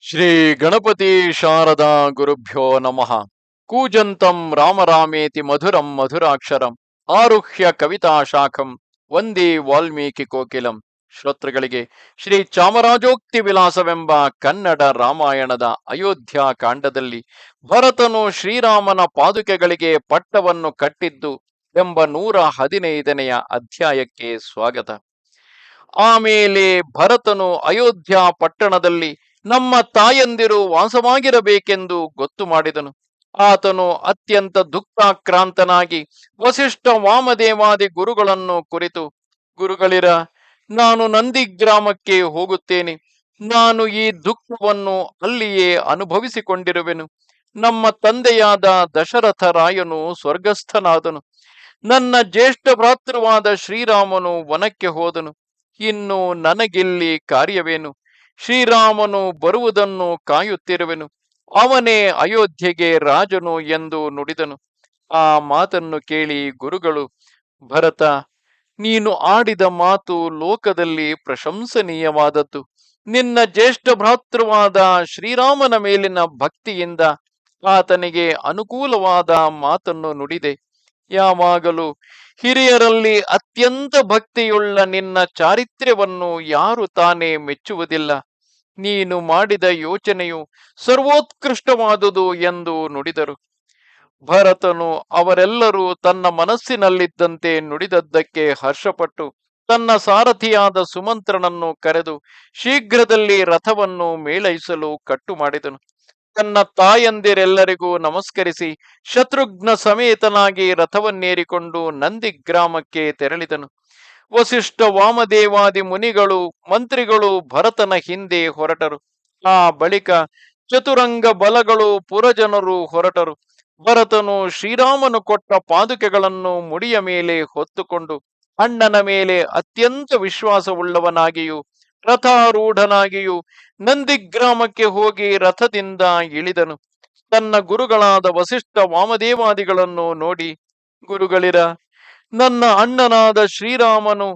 ಶ್ರೀ ಗಣಪತಿ ಶಾರದಾ ಗುರುಭ್ಯೋ ನಮಃ. ಕೂಜಂತಂ ರಾಮರಾಮೇತಿ ಮಧುರಂ ಮಧುರಾಕ್ಷರಂ. ಆರುಹ್ಯ ಕವಿತಾ ಶಾಖಂ. ವಂದೇ ವಾಲ್ಮೀಕಿ ಕೋಕಿಲಂ. ಶ್ರೋತೃಗಳಿಗೆ ಶ್ರೀ ಚಾಮರಾಜೋಕ್ತಿ ವಿಲಾಸವೆಂಬ ಕನ್ನಡ ರಾಮಾಯಣದ ಅಯೋಧ್ಯ ಕಾಂಡದಲ್ಲಿ ಭರತನು ಶ್ರೀರಾಮನ ಪಾದುಕೆಗಳಿಗೆ ಪಟ್ಟವನ್ನು ಕಟ್ಟಿದ್ದು ಎಂಬ ನೂರ ಹದಿನೈದನೆಯ ಅಧ್ಯಾಯಕ್ಕೆ ಸ್ವಾಗತ. ಆಮೇಲೆ ಭರತನು ಅಯೋಧ್ಯ ಪಟ್ಟಣದಲ್ಲಿ ನಮ್ಮ ತಾಯಂದಿರು ವಾಸವಾಗಿರಬೇಕೆಂದು ಗೊತ್ತು ಮಾಡಿದನು. ಆತನು ಅತ್ಯಂತ ದುಃಖಾಕ್ರಾಂತನಾಗಿ ವಸಿಷ್ಠ ವಾಮದೇವಾದಿ ಗುರುಗಳನ್ನು ಕುರಿತು, ಗುರುಗಳಿರ, ನಾನು ನಂದಿ ಗ್ರಾಮಕ್ಕೆ ಹೋಗುತ್ತೇನೆ. ನಾನು ಈ ದುಃಖವನ್ನು ಅಲ್ಲಿಯೇ ಅನುಭವಿಸಿಕೊಂಡಿರುವೆನು. ನಮ್ಮ ತಂದೆಯಾದ ದಶರಥ ರಾಯನು ಸ್ವರ್ಗಸ್ಥನಾದನು. ನನ್ನ ಜ್ಯೇಷ್ಠ ಭ್ರಾತೃವಾದ ಶ್ರೀರಾಮನು ವನಕ್ಕೆ ಹೋದನು. ಇನ್ನು ನನಗಿಲ್ಲಿ ಕಾರ್ಯವೇನು? ಶ್ರೀರಾಮನು ಬರುವುದನ್ನು ಕಾಯುತ್ತಿರುವೆನು. ಅವನೇ ಅಯೋಧ್ಯೆಗೆ ರಾಜನು ಎಂದು ನುಡಿದನು. ಆ ಮಾತನ್ನು ಕೇಳಿ ಗುರುಗಳು, ಭರತ, ನೀನು ಆಡಿದ ಮಾತು ಲೋಕದಲ್ಲಿ ಪ್ರಶಂಸನೀಯವಾದದ್ದು. ನಿನ್ನ ಜ್ಯೇಷ್ಠ ಭ್ರಾತೃವಾದ ಶ್ರೀರಾಮನ ಮೇಲಿನ ಭಕ್ತಿಯಿಂದ ಆತನಿಗೆ ಅನುಕೂಲವಾದ ಮಾತನ್ನು ನುಡಿದೆ. ಯಾವಾಗಲೂ ಹಿರಿಯರಲ್ಲಿ ಅತ್ಯಂತ ಭಕ್ತಿಯುಳ್ಳ ನಿನ್ನ ಚಾರಿತ್ರ್ಯವನ್ನು ಯಾರು ತಾನೇ ಮೆಚ್ಚುವುದಿಲ್ಲ. ನೀನು ಮಾಡಿದ ಯೋಚನೆಯು ಸರ್ವೋತ್ಕೃಷ್ಟವಾದುದು ಎಂದು ನುಡಿದರು. ಭರತನು ಅವರೆಲ್ಲರೂ ತನ್ನ ಮನಸ್ಸಿನಲ್ಲಿದ್ದಂತೆ ನುಡಿದದ್ದಕ್ಕೆ ಹರ್ಷಪಟ್ಟು ತನ್ನ ಸಾರಥಿಯಾದ ಸುಮಂತ್ರನನ್ನು ಕರೆದು ಶೀಘ್ರದಲ್ಲಿ ರಥವನ್ನು ಮೇಳೈಸಲು ಕಟ್ಟು ಮಾಡಿದನು. ತನ್ನ ತಾಯಂದಿರೆಲ್ಲರಿಗೂ ನಮಸ್ಕರಿಸಿ ಶತ್ರುಘ್ನ ಸಮೇತನಾಗಿ ರಥವನ್ನೇರಿಕೊಂಡು ನಂದಿ ಗ್ರಾಮಕ್ಕೆ ತೆರಳಿದನು. ವಸಿಷ್ಠ ವಾಮದೇವಾದಿ ಮುನಿಗಳು, ಮಂತ್ರಿಗಳು ಭರತನ ಹಿಂದೆ ಹೊರಟರು. ಆ ಬಳಿಕ ಚತುರಂಗ ಬಲಗಳು ಪುರಜನರು ಹೊರಟರು. ಭರತನು ಶ್ರೀರಾಮನು ಕೊಟ್ಟ ಪಾದುಕೆಗಳನ್ನು ಮುಡಿಯ ಮೇಲೆ ಹೊತ್ತುಕೊಂಡು ಅಣ್ಣನ ಮೇಲೆ ಅತ್ಯಂತ ವಿಶ್ವಾಸವುಳ್ಳವನಾಗಿಯೂ ರಥಾರೂಢನಾಗಿಯೂ ನಂದಿಗ್ರಾಮಕ್ಕೆ ಹೋಗಿ ರಥದಿಂದ ಇಳಿದನು. ತನ್ನ ಗುರುಗಳಾದ ವಸಿಷ್ಠ ವಾಮದೇವಾದಿಗಳನ್ನು ನೋಡಿ, ಗುರುಗಳಿರ, ನನ್ನ ಅಣ್ಣನಾದ ಶ್ರೀರಾಮನು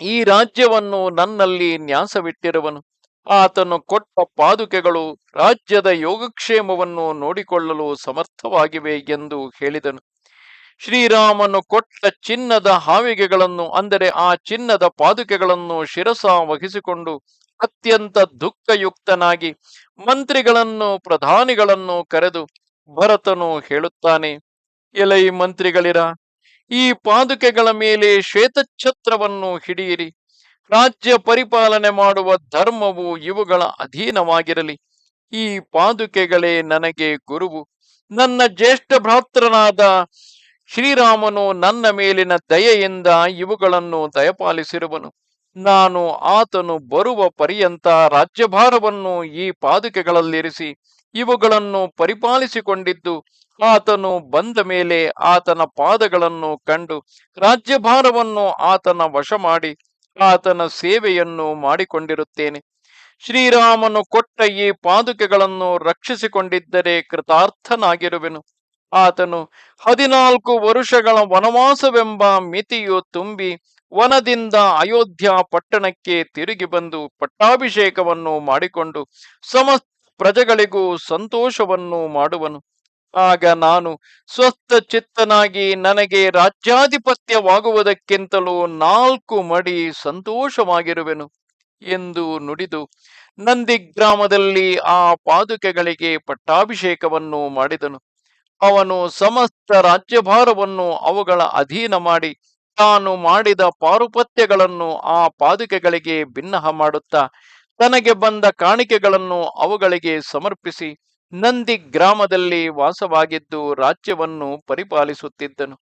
ಈ ರಾಜ್ಯವನ್ನು ನನ್ನಲ್ಲಿ ನ್ಯಾಸವಿಟ್ಟಿರುವನು. ಆತನು ಕೊಟ್ಟ ಪಾದುಕೆಗಳು ರಾಜ್ಯದ ಯೋಗಕ್ಷೇಮವನ್ನು ನೋಡಿಕೊಳ್ಳಲು ಸಮರ್ಥವಾಗಿವೆ ಎಂದು ಹೇಳಿದನು. ಶ್ರೀರಾಮನು ಕೊಟ್ಟ ಚಿನ್ನದ ಹಾವಿಗೆಗಳನ್ನು, ಅಂದರೆ ಆ ಚಿನ್ನದ ಪಾದುಕೆಗಳನ್ನು ಶಿರಸ ವಹಿಸಿಕೊಂಡು ಅತ್ಯಂತ ದುಃಖಯುಕ್ತನಾಗಿ ಮಂತ್ರಿಗಳನ್ನು, ಪ್ರಧಾನಿಗಳನ್ನು ಕರೆದು ಭರತನು ಹೇಳುತ್ತಾನೆ, ಎಲೈ ಮಂತ್ರಿಗಳಿರ, ಈ ಪಾದುಕೆಗಳ ಮೇಲೆ ಶ್ವೇತಛತ್ರವನ್ನು ಹಿಡಿಯಿರಿ. ರಾಜ್ಯ ಪರಿಪಾಲನೆ ಮಾಡುವ ಧರ್ಮವು ಇವುಗಳ ಅಧೀನವಾಗಿರಲಿ. ಈ ಪಾದುಕೆಗಳೇ ನನಗೆ ಗುರುವು. ನನ್ನ ಜ್ಯೇಷ್ಠ ಭ್ರಾತೃನಾದ ಶ್ರೀರಾಮನು ನನ್ನ ಮೇಲಿನ ದಯೆಯಿಂದ ಇವುಗಳನ್ನು ದಯಪಾಲಿಸಿರುವನು. ನಾನು ಆತನು ಬರುವ ಪರ್ಯಂತ ರಾಜ್ಯಭಾರವನ್ನು ಈ ಪಾದುಕೆಗಳಲ್ಲಿರಿಸಿ ಇವುಗಳನ್ನು ಪರಿಪಾಲಿಸಿಕೊಂಡಿದ್ದು ಆತನು ಬಂದ ಮೇಲೆ ಆತನ ಪಾದಗಳನ್ನು ಕಂಡು ರಾಜ್ಯಭಾರವನ್ನು ಆತನ ವಶ ಮಾಡಿ ಆತನ ಸೇವೆಯನ್ನು ಮಾಡಿಕೊಂಡಿರುತ್ತೇನೆ. ಶ್ರೀರಾಮನು ಕೊಟ್ಟ ಈ ಪಾದುಕೆಗಳನ್ನು ರಕ್ಷಿಸಿಕೊಂಡಿದ್ದರೆ ಕೃತಾರ್ಥನಾಗಿರುವೆನು. ಆತನು, ಹದಿನಾಲ್ಕು ವರುಷಗಳ ವನವಾಸವೆಂಬ ಮಿತಿಯು ತುಂಬಿ ವನದಿಂದ ಅಯೋಧ್ಯ ಪಟ್ಟಣಕ್ಕೆ ತಿರುಗಿ ಬಂದು ಪಟ್ಟಾಭಿಷೇಕವನ್ನು ಮಾಡಿಕೊಂಡು ಸಮಸ್ತ ಪ್ರಜೆಗಳಿಗೂ ಸಂತೋಷವನ್ನು ಮಾಡುವನು. ಆಗ ನಾನು ಸ್ವಸ್ಥ ಚಿತ್ತನಾಗಿ ನನಗೆ ರಾಜ್ಯಾಧಿಪತ್ಯವಾಗುವುದಕ್ಕಿಂತಲೂ ನಾಲ್ಕು ಮಡಿ ಸಂತೋಷವಾಗಿರುವೆನು ಎಂದು ನುಡಿದು ನಂದಿ ಗ್ರಾಮದಲ್ಲಿ ಆ ಪಾದುಕೆಗಳಿಗೆ ಪಟ್ಟಾಭಿಷೇಕವನ್ನು ಮಾಡಿದನು. ಅವನು ಸಮಸ್ತ ರಾಜ್ಯಭಾರವನ್ನು ಅವುಗಳ ಅಧೀನ ಮಾಡಿ ತಾನು ಮಾಡಿದ ಪಾರುಪತ್ಯಗಳನ್ನು ಆ ಪಾದುಕೆಗಳಿಗೆ ಭಿನ್ನಹ ಮಾಡುತ್ತಾ ತನಗೆ ಬಂದ ಕಾಣಿಕೆಗಳನ್ನು ಅವುಗಳಿಗೆ ಸಮರ್ಪಿಸಿ ನಂದಿ ಗ್ರಾಮದಲ್ಲಿ ವಾಸವಾಗಿದ್ದು ರಾಜ್ಯವನ್ನು ಪರಿಪಾಲಿಸುತ್ತಿದ್ದನು.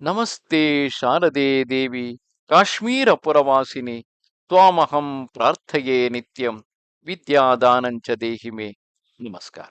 ನಮಸ್ತೆ ಶಾರದೆ ದೇವಿ ಕಾಶ್ಮೀರ ಪುರವಾಸಿನಿ ತ್ವಾಮಹಂ ಪ್ರಾರ್ಥಯೇ ನಿತ್ಯಂ, ವಿದ್ಯಾದಾನಂಚ ದೇಹಿಮೆ. ನಮಸ್ಕಾರ.